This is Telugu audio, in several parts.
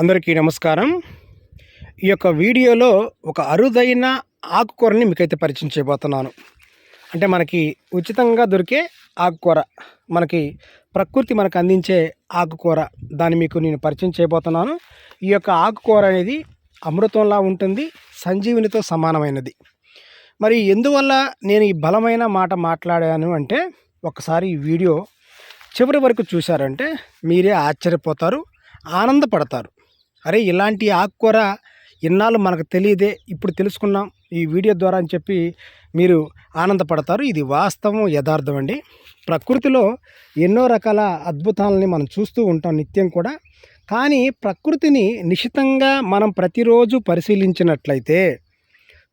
అందరికీ నమస్కారం. ఈ యొక్క వీడియోలో ఒక అరుదైన ఆకుకూరని మీకైతే పరిచయం చేయబోతున్నాను. అంటే మనకి ఉచితంగా దొరికే ఆకుకూర మనకి ప్రకృతి మనకు అందించే ఆకుకూర దాన్ని మీకు నేను పరిచయం చేయబోతున్నాను. ఈ యొక్క ఆకుకూర అనేది అమృతంలా ఉంటుంది సంజీవినితో సమానమైనది. మరి ఎందువల్ల నేను ఈ బలమైన మాట మాట్లాడాను అంటే ఒకసారి ఈ వీడియో చివరి వరకు చూశారంటే మీరే ఆశ్చర్యపోతారు ఆనందపడతారు. అరే ఇలాంటి ఆకుకూర ఇన్నాళ్ళు మనకు తెలియదే. ఇప్పుడు తెలుసుకున్నాం. ఈ వీడియో ద్వారా అని చెప్పి మీరు ఆనందపడతారు. ఇది వాస్తవం యథార్థం అండి. ప్రకృతిలో ఎన్నో రకాల అద్భుతాలని మనం చూస్తూ ఉంటాం నిత్యం కూడా. కానీ ప్రకృతిని నిశితంగా మనం ప్రతిరోజు పరిశీలించినట్లయితే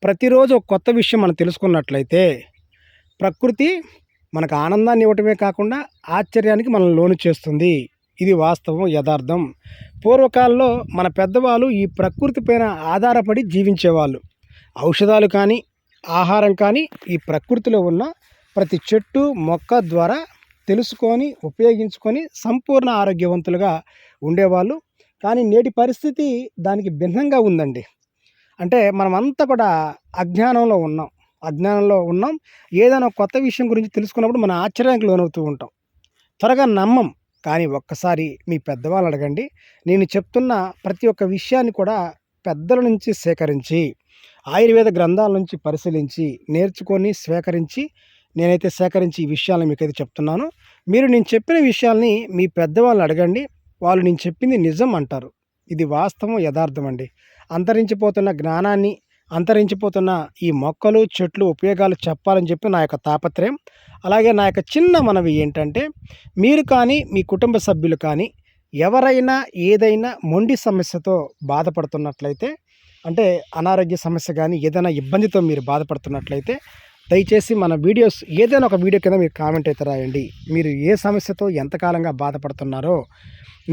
ప్రతిరోజు ఒక కొత్త విషయం మనం తెలుసుకున్నట్లయితే ప్రకృతి మనకు ఆనందాన్ని ఇవ్వటమే కాకుండా ఆశ్చర్యానికి మనం లోను చేస్తుంది. ఇది వాస్తవం యథార్థం. పూర్వకాలంలో మన పెద్దవాళ్ళు ఈ ప్రకృతి పైన ఆధారపడి జీవించేవాళ్ళు. ఔషధాలు కానీ ఆహారం కానీ ఈ ప్రకృతిలో ఉన్న ప్రతి చెట్టు మొక్క ద్వారా తెలుసుకొని ఉపయోగించుకొని సంపూర్ణ ఆరోగ్యవంతులుగా ఉండేవాళ్ళు. కానీ నేటి పరిస్థితి దానికి భిన్నంగా ఉందండి. అంటే మనమంతా కూడా అజ్ఞానంలో ఉన్నాం. అజ్ఞానంలో ఉన్నాం. ఏదైనా కొత్త విషయం గురించి తెలుసుకున్నప్పుడు మన ఆశ్చర్యానికి లోనవుతూ ఉంటాం. త్వరగా నమ్మం. కానీ ఒక్కసారి మీ పెద్దవాళ్ళు అడగండి. నేను చెప్తున్న ప్రతి ఒక్క విషయాన్ని కూడా పెద్దల నుంచి సేకరించి ఆయుర్వేద గ్రంథాల నుంచి పరిశీలించి నేర్చుకొని స్వీకరించి నేనైతే సేకరించి ఈ విషయాలను మీకైతే చెప్తున్నాను. మీరు నేను చెప్పిన విషయాల్ని మీ పెద్దవాళ్ళు అడగండి. వాళ్ళు నేను చెప్పింది నిజం అంటారు. ఇది వాస్తవం యథార్థం అండి. అంతరించిపోతున్న జ్ఞానాన్ని అంతరించిపోతున్న ఈ మొక్కలు చెట్లు ఉపయోగాలు చెప్పాలని చెప్పి నా యొక్క తాపత్రయం. అలాగే నా యొక్క చిన్న మనవి ఏంటంటే మీరు కానీ మీ కుటుంబ సభ్యులు కానీ ఎవరైనా ఏదైనా మొండి సమస్యతో బాధపడుతున్నట్లయితే అంటే అనారోగ్య సమస్య కానీ ఏదైనా ఇబ్బందితో మీరు బాధపడుతున్నట్లయితే దయచేసి మన వీడియోస్ ఏదైనా ఒక వీడియో కింద మీరు కామెంట్ అయితే రాయండి. మీరు ఏ సమస్యతో ఎంతకాలంగా బాధపడుతున్నారో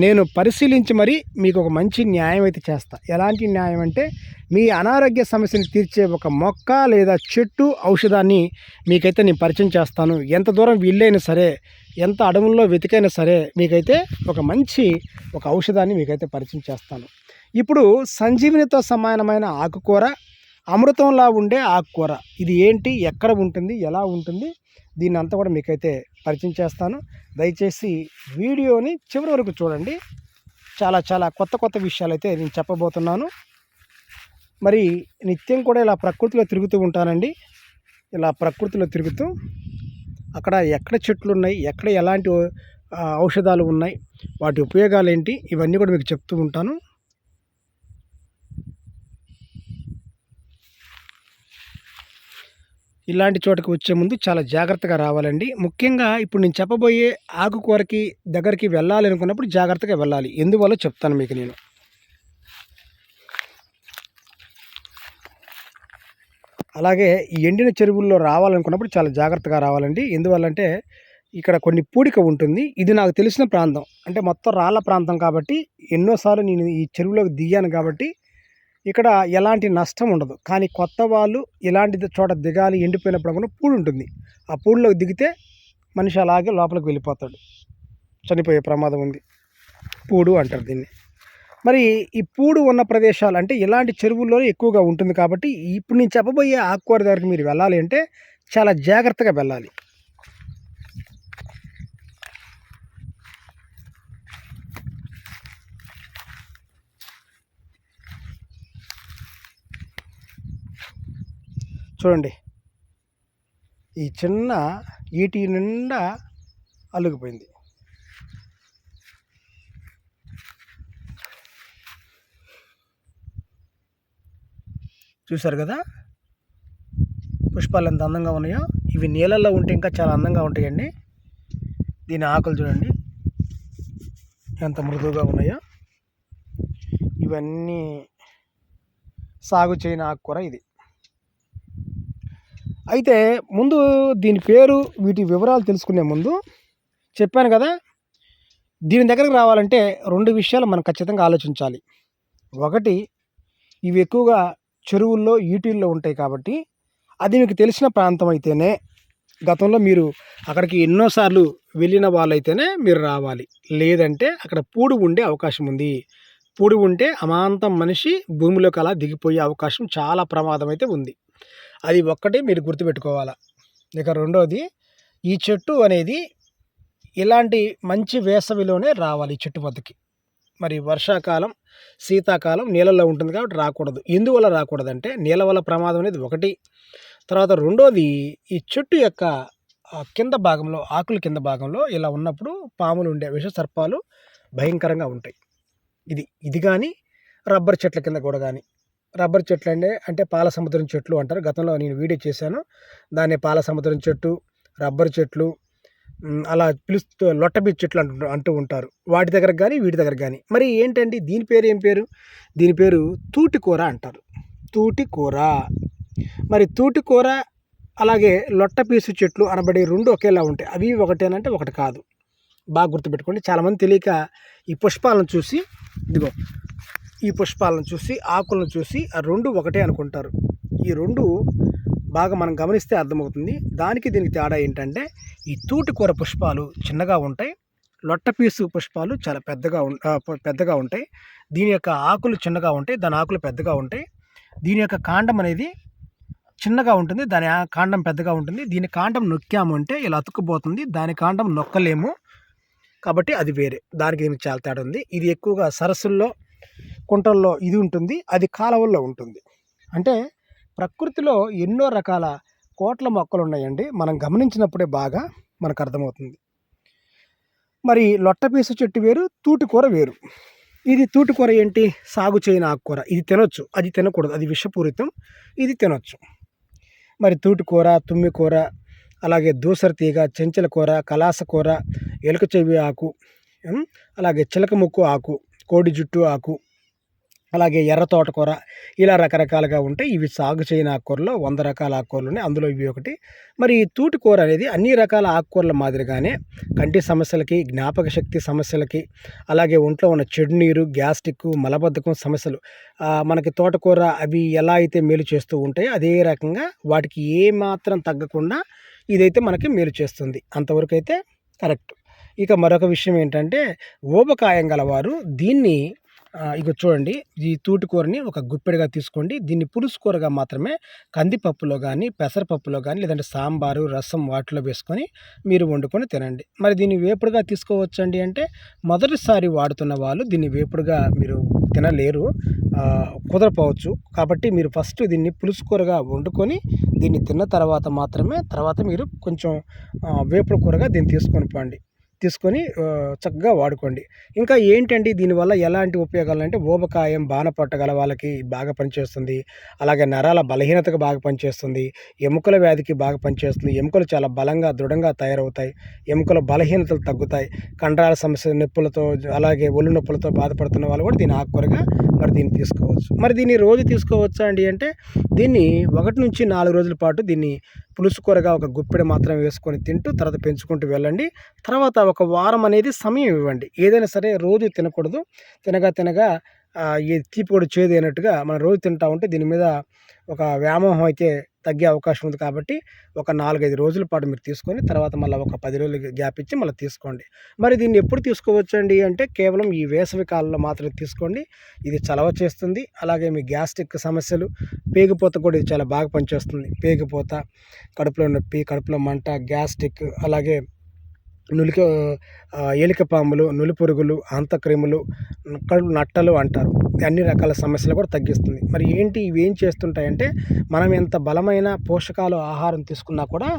నేను పరిశీలించి మరీ మీకు ఒక మంచి న్యాయం అయితే చేస్తా. ఎలాంటి న్యాయం అంటే మీ అనారోగ్య సమస్యని తీర్చే ఒక మొక్క లేదా చెట్టు ఔషధాన్ని మీకైతే నేను పరిచయం చేస్తాను. ఎంత దూరం వీళ్ళైనా సరే ఎంత అడవుల్లో వెతికైనా సరే మీకైతే ఒక మంచి ఒక ఔషధాన్ని మీకైతే పరిచయం చేస్తాను. ఇప్పుడు సంజీవినితో సమానమైన ఆకుకూర అమృతంలా ఉండే ఆకుకూర ఇది ఏంటి? ఎక్కడ ఉంటుంది? ఎలా ఉంటుంది? దీన్ని అంతా కూడా మీకైతే పరిచయం చేస్తాను. దయచేసి వీడియోని చివరి వరకు చూడండి. చాలా చాలా కొత్త కొత్త విషయాలు అయితే నేను చెప్పబోతున్నాను. మరి నిత్యం కూడా ఇలా ప్రకృతిలో తిరుగుతూ ఉంటానండి. ఇలా ప్రకృతిలో తిరుగుతూ అక్కడ ఎక్కడ చెట్లు ఉన్నాయి ఎక్కడ ఎలాంటి ఔషధాలు ఉన్నాయి? వాటి ఉపయోగాలు ఏంటి ఇవన్నీ కూడా మీకు చెప్తూ ఉంటాను. ఇలాంటి చోటకి వచ్చే ముందు చాలా జాగ్రత్తగా రావాలండి. ముఖ్యంగా ఇప్పుడు నేను చెప్పబోయే ఆకుకూరకి దగ్గరికి వెళ్ళాలి అనుకున్నప్పుడు జాగ్రత్తగా వెళ్ళాలి. ఎందువల్ల చెప్తాను మీకు నేను. అలాగే ఈ ఎండిన చెరువుల్లో రావాలనుకున్నప్పుడు చాలా జాగ్రత్తగా రావాలండి. ఎందువల్లంటే ఇక్కడ కొన్ని పూడిక ఉంటుంది. ఇది నాకు తెలిసిన ప్రాంతం. అంటే మొత్తం రాళ్ళ ప్రాంతం కాబట్టి ఎన్నోసార్లు నేను ఈ చెరువులోకి దిగాను కాబట్టి ఇక్కడ ఎలాంటి నష్టం ఉండదు. కానీ కొత్త వాళ్ళు ఇలాంటి చోట దిగాలి ఎండిపోయినప్పుడు కూడా పూడు ఉంటుంది. ఆ పూడిలోకి దిగితే మనిషి అలాగే లోపలికి వెళ్ళిపోతాడు. చనిపోయే ప్రమాదం ఉంది. పూడు అంటారు దీన్ని. మరి ఈ పూడు ఉన్న ప్రదేశాలు అంటే ఇలాంటి చెరువుల్లో ఎక్కువగా ఉంటుంది కాబట్టి ఇప్పుడు నేను చెప్పబోయే ఆకుకూర దగ్గరికి మీరు వెళ్ళాలి అంటే చాలా జాగ్రత్తగా వెళ్ళాలి. చూడండి. ఈ చిన్న ఈటి నిండా అలుగుపోయింది. చూశారు కదా? పుష్పాలు ఎంత అందంగా ఉన్నాయో. ఇవి నీళ్ళల్లో ఉంటే ఇంకా చాలా అందంగా ఉంటాయండి. దీని ఆకులు చూడండి. ఎంత మృదువుగా ఉన్నాయో. ఇవన్నీ సాగు చేయని ఆకుకూర ఇది. అయితే ముందు దీని పేరు వీటి వివరాలు తెలుసుకునే ముందు చెప్పాను కదా దీని దగ్గరకు రావాలంటే రెండు విషయాలు మనం ఖచ్చితంగా ఆలోచించాలి. ఒకటి ఇవి ఎక్కువగా చెరువుల్లో ఈటీల్లో ఉంటాయి కాబట్టి అది మీకు తెలిసిన ప్రాంతం అయితేనే గతంలో మీరు అక్కడికి ఎన్నోసార్లు వెళ్ళిన వాళ్ళైతేనే మీరు రావాలి. లేదంటే అక్కడ పూడు ఉండే అవకాశం ఉంది. పూడి ఉంటే అమాంతం మనిషి భూమిలోకి అలా దిగిపోయే అవకాశం చాలా ప్రమాదం అయితే ఉంది. అది ఒక్కటి మీరు గుర్తుపెట్టుకోవాలా. ఇక రెండోది ఈ చెట్టు అనేది ఇలాంటి మంచి వేసవిలోనే రావాలి ఈ చెట్టు వద్దకి. మరి వర్షాకాలం శీతాకాలం నీళ్ళల్లో ఉంటుంది కాబట్టి రాకూడదు. ఎందువల్ల రాకూడదంటే నీళ్ళ వల్ల ప్రమాదం అనేది ఒకటి. తర్వాత రెండోది ఈ చెట్టు యొక్క కింద భాగంలో ఆకుల కింద భాగంలో ఇలా ఉన్నప్పుడు పాములు ఉండే విష సర్పాలు భయంకరంగా ఉంటాయి. ఇది ఇది కానీ రబ్బర్ చెట్ల కింద కూడా కానీ రబ్బర్ చెట్లు అంటే అంటే పాల సముద్రం చెట్లు అంటారు. గతంలో నేను వీడియో చేశాను. దాన్ని పాల సముద్రం చెట్టు రబ్బర్ చెట్లు అలా పిలుస్తూ లొట్టబీ చెట్లు అంటూ అంటూ ఉంటారు. వాటి దగ్గర కానీ వీటి దగ్గర కానీ మరి ఏంటండి? దీని పేరు ఏం పేరు? దీని పేరు తూటి కూర అంటారు. తూటి కూర మరి తూటికూర అలాగే లొట్టపీసు చెట్లు అనబడే రెండు ఒకేలా ఉంటాయి. అవి ఒకటేనంటే ఒకటి కాదు. బాగా గుర్తుపెట్టుకోండి. చాలామంది తెలియక ఈ పుష్పాలను చూసి ఇదిగో ఈ పుష్పాలను చూసి ఆకులను చూసి ఆ రెండు ఒకటే అనుకుంటారు. ఈ రెండు బాగా మనం గమనిస్తే అర్థమవుతుంది. దానికి దీనికి తేడా ఏంటంటే ఈ తూటికూర పుష్పాలు చిన్నగా ఉంటాయి. లొట్టపీసు పుష్పాలు చాలా పెద్దగా ఉం పెద్దగా ఉంటాయి. దీని యొక్క ఆకులు చిన్నగా ఉంటాయి. దాని ఆకులు పెద్దగా ఉంటాయి. దీని యొక్క కాండం అనేది చిన్నగా ఉంటుంది. దాని ఆ కాండం పెద్దగా ఉంటుంది. దీని కాండం నొక్కాము అంటే ఇలా అతుక్కుపోతుంది. దాని కాండం నొక్కలేము. కాబట్టి అది వేరే. దానికి దీనికి చాలా తేడా ఉంది. ఇది ఎక్కువగా సరస్సుల్లో కుంటల్లో ఇది ఉంటుంది అది కాలువల్లో ఉంటుంది. అంటే ప్రకృతిలో ఎన్నో రకాల కోట్ల మొక్కలు ఉన్నాయండి మనం గమనించినప్పుడే బాగా మనకు అర్థమవుతుంది. మరి లొట్టపీసు చెట్టు వేరు తూటికూర వేరు. ఇది తూటికూర ఏంటి? సాగు చేయని ఆకుకూర. ఇది తినొచ్చు. అది తినకూడదు. అది విషపూరితం. ఇది తినొచ్చు. మరి తూటికూర తుమ్మికూర అలాగే దూసర తీగ చెంచల కూర కలాస కూర ఎలుక చెవి ఆకు అలాగే చిలక ముక్కు ఆకు కోడి జుట్టు ఆకు అలాగే ఎర్ర తోటకూర ఇలా రకరకాలుగా ఉంటాయి. ఇవి సాగు చేయని ఆకుకూరలో వంద రకాల ఆకుకూరలు ఉన్నాయి అందులో ఇవి ఒకటి. మరి ఈ తూటికూర అనేది అన్ని రకాల ఆకుకూరల మాదిరిగానే కంటి సమస్యలకి జ్ఞాపక శక్తి సమస్యలకి అలాగే ఒంట్లో ఉన్న చెడు నీరు గ్యాస్ట్రిక్ మలబద్ధకం సమస్యలు మనకి తోటకూర అవి ఎలా అయితే మేలు చేస్తూ ఉంటాయో అదే రకంగా వాటికి ఏ మాత్రం తగ్గకుండా ఇదైతే మనకి మేలు చేస్తుంది. అంతవరకు అయితే కరెక్ట్. ఇక మరొక విషయం ఏంటంటే ఊబకాయం గలవారు దీన్ని ఇక చూడండి. ఈ తూటికూరని ఒక గుప్పెడుగా తీసుకోండి. దీన్ని పులుసు కూరగా మాత్రమే కందిపప్పులో కానీ పెసరపప్పులో కానీ లేదంటే సాంబారు రసం వాటిలో వేసుకొని మీరు వండుకొని తినండి. మరి దీన్ని వేపుడుగా తీసుకోవచ్చండి అంటే మొదటిసారి వాడుతున్న వాళ్ళు దీన్ని వేపుడుగా మీరు తినలేరు. కుదరపోవచ్చు. కాబట్టి మీరు ఫస్ట్ దీన్ని పులుసు కూరగా వండుకొని దీన్ని తిన్న తర్వాత మాత్రమే తర్వాత మీరు కొంచెం వేపుడు కూరగా దీన్ని తీసుకొని పోండి. తీసుకొని చక్కగా వాడుకోండి. ఇంకా ఏంటండి దీనివల్ల ఎలాంటి ఉపయోగాలు అంటే ఊబకాయం బాన పట్టగల వాళ్ళకి బాగా పనిచేస్తుంది. అలాగే నరాల బలహీనతకు బాగా పనిచేస్తుంది. ఎముకల వ్యాధికి బాగా పనిచేస్తుంది. ఎముకలు చాలా బలంగా దృఢంగా తయారవుతాయి. ఎముకల బలహీనతలు తగ్గుతాయి. కండరాల సమస్య నొప్పులతో అలాగే ఒళ్ళు నొప్పులతో బాధపడుతున్న వాళ్ళు కూడా దీన్ని ఆకుకూరగా మరి దీన్ని తీసుకోవచ్చు. మరి దీన్ని రోజు తీసుకోవచ్చా అండి అంటే దీన్ని ఒకటి నుంచి నాలుగు రోజుల పాటు దీన్ని పులుసు కూరగా ఒక గుప్పెడు మాత్రం వేసుకొని తింటూ తర్వాత పెంచుకుంటూ వెళ్ళండి. తర్వాత ఒక వారం అనేది సమయం ఇవ్వండి. ఏదైనా సరే రోజు తినకూడదు. తినగా తినగా ఈ తీపి కూడా చేదు అయినట్టుగా మనం రోజు తింటా ఉంటే దీని మీద ఒక వ్యామోహం అయితే తగ్గే అవకాశం ఉంది కాబట్టి ఒక నాలుగైదు రోజుల పాటు మీరు తీసుకొని తర్వాత మళ్ళీ ఒక పది రోజులు గ్యాప్ ఇచ్చి మళ్ళీ తీసుకోండి. మరి దీన్ని ఎప్పుడు తీసుకోవచ్చండి అంటే కేవలం ఈ వేసవి కాలంలో మాత్రమే తీసుకోండి. ఇది చలవ చేస్తుంది. అలాగే మీ గ్యాస్ట్రిక్ సమస్యలు పేగిపోత కూడా ఇది చాలా బాగా పనిచేస్తుంది. పేగిపోత కడుపులో నొప్పి కడుపులో మంట గ్యాస్ట్రిక్ అలాగే నులిక ఏలిక పాములు నులిపురుగులు అంతక్రిములు కడుపు నట్టలు అంటారు. అన్ని రకాల సమస్యలు కూడా తగ్గిస్తుంది. మరి ఏంటి ఇవి ఏం చేస్తుంటాయంటే మనం ఎంత బలమైన పోషకాలు ఆహారం తీసుకున్నా కూడా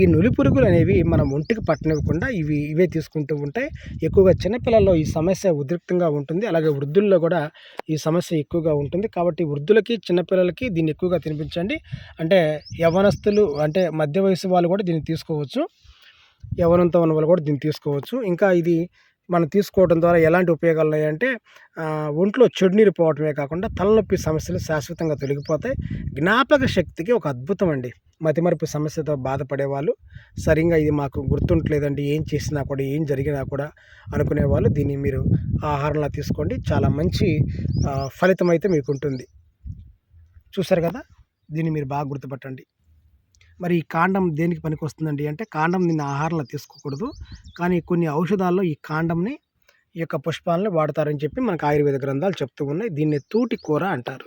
ఈ నులి పురుగులు అనేవి మనం ఒంటికి పట్టనివ్వకుండా ఇవి ఇవే తీసుకుంటూ ఉంటాయి. ఎక్కువగా చిన్నపిల్లల్లో ఈ సమస్య ఉద్రిక్తంగా ఉంటుంది. అలాగే వృద్ధుల్లో కూడా ఈ సమస్య ఎక్కువగా ఉంటుంది. కాబట్టి వృద్ధులకి చిన్నపిల్లలకి దీన్ని ఎక్కువగా తినిపించండి. అంటే యవనస్తులు అంటే మధ్య వయసు వాళ్ళు కూడా దీన్ని తీసుకోవచ్చు. యవనంతో ఉన్న వాళ్ళు కూడా దీన్ని తీసుకోవచ్చు. ఇంకా ఇది మనం తీసుకోవడం ద్వారా ఎలాంటి ఉపయోగాలు ఉన్నాయంటే ఒంట్లో చెడు నీరు పోవటమే కాకుండా తలనొప్పి సమస్యలు శాశ్వతంగా తొలగిపోతాయి. జ్ఞాపక శక్తికి ఒక అద్భుతం అండి. మతిమరుపు సమస్యతో బాధపడే వాళ్ళు సరిగ్గా ఇది మాకు గుర్తుంటలేదండి ఏం చేసినా కూడా ఏం జరిగినా కూడా అనుకునేవాళ్ళు దీన్ని మీరు ఆహారంలో తీసుకోండి. చాలా మంచి ఫలితం అయితే మీకు ఉంటుంది చూసారు కదా? దీన్ని మీరు బాగా గుర్తుపట్టండి. మరి ఈ కాండం దేనికి పనికి వస్తుందండి అంటే కాండం నిన్న ఆహారంలో తీసుకోకూడదు. కానీ కొన్ని ఔషధాల్లో ఈ కాండంని ఈ యొక్క పుష్పాలను వాడతారని చెప్పి మనకు ఆయుర్వేద గ్రంథాలు చెప్తూ ఉన్నాయి. దీన్ని తూటి కూర అంటారు.